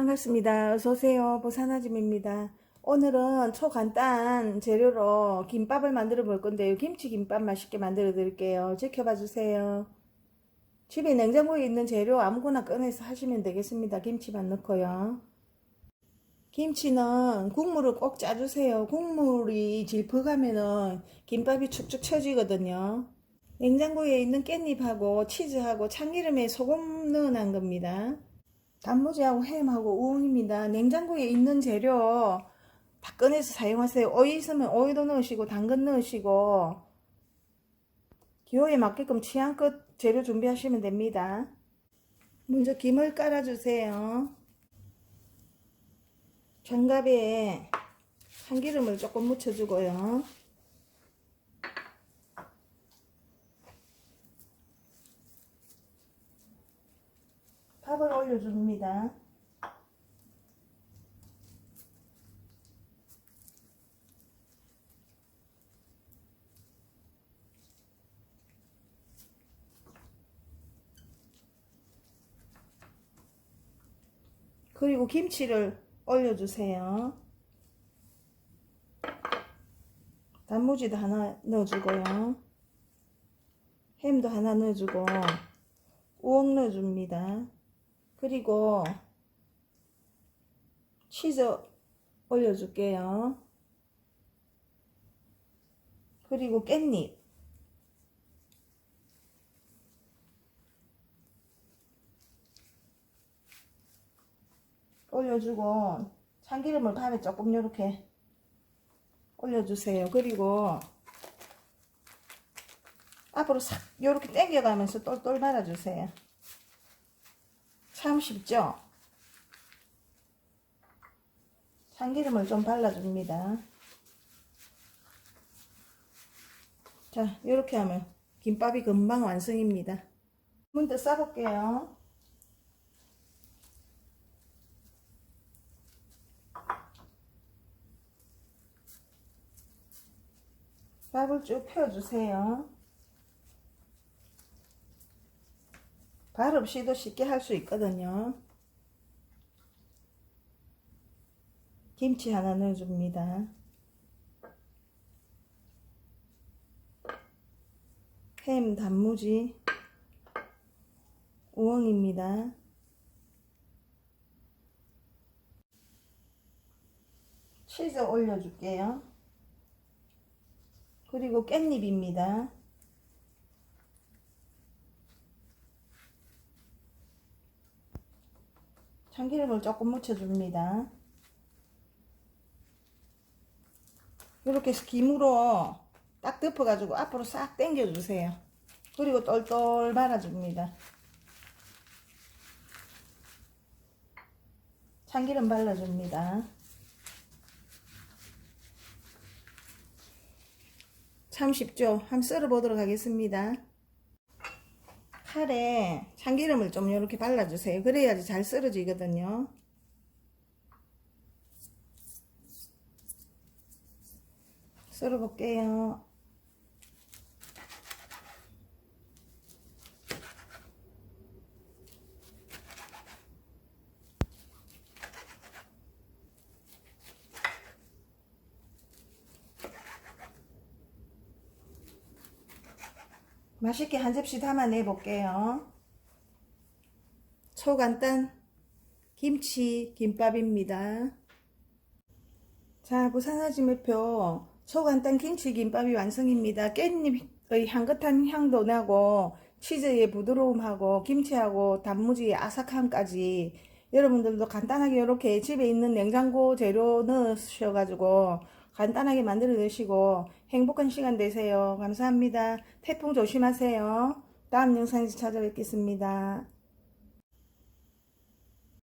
반갑습니다. 어서오세요. 보산아짐입니다. 오늘은 초간단 재료로 김밥을 만들어 볼 건데요. 김치김밥 맛있게 만들어 드릴게요. 지켜봐 주세요. 집에 냉장고에 있는 재료 아무거나 꺼내서 하시면 되겠습니다. 김치만 넣고요. 김치는 국물을 꼭 짜주세요. 국물이 질퍽하면은 김밥이 축축 처지거든요. 냉장고에 있는 깻잎하고 치즈하고 참기름에 소금 넣어놓은 겁니다. 단무지하고 햄하고 우엉입니다. 냉장고에 있는 재료 다 꺼내서 사용하세요. 오이 있으면 오이도 넣으시고 당근 넣으시고 기호에 맞게끔 취향껏 재료 준비하시면 됩니다. 먼저 김을 깔아주세요. 장갑에 참기름을 조금 묻혀주고요. 밥을 올려줍니다. 그리고 김치를 올려주세요. 단무지도 하나 넣어주고요. 햄도 하나 넣어주고 우엉 넣어줍니다. 그리고 치즈 올려줄게요. 그리고 깻잎. 올려주고 참기름을 밥에 조금 요렇게 올려주세요. 그리고 앞으로 싹 요렇게 당겨가면서 똘똘 말아주세요. 참 쉽죠? 참기름을 좀 발라줍니다. 자, 이렇게 하면 김밥이 금방 완성입니다. 문도 싸볼게요. 밥을 쭉 펴주세요. 발 없이도 쉽게 할 수 있거든요. 김치 하나 넣어줍니다. 햄, 단무지, 우엉입니다. 치즈 올려줄게요. 그리고 깻잎입니다. 참기름을 조금 묻혀줍니다. 이렇게 김으로 딱 덮어가지고 앞으로 싹 당겨주세요. 그리고 똘똘 말아줍니다. 참기름 발라줍니다. 참 쉽죠? 한번 썰어보도록 하겠습니다. 칼에 참기름을 좀 이렇게 발라주세요. 그래야지 잘 썰어지거든요. 썰어볼게요. 맛있게 한 접시 담아내 볼게요. 초간단 김치 김밥입니다. 자, 부산아지 매표 초간단 김치 김밥이 완성입니다. 깻잎의 향긋한 향도 나고 치즈의 부드러움하고 김치하고 단무지의 아삭함까지 여러분들도 간단하게 이렇게 집에 있는 냉장고 재료 넣으셔가지고 간단하게 만들어 드시고 행복한 시간 되세요. 감사합니다. 태풍 조심하세요. 다음 영상에서 찾아뵙겠습니다.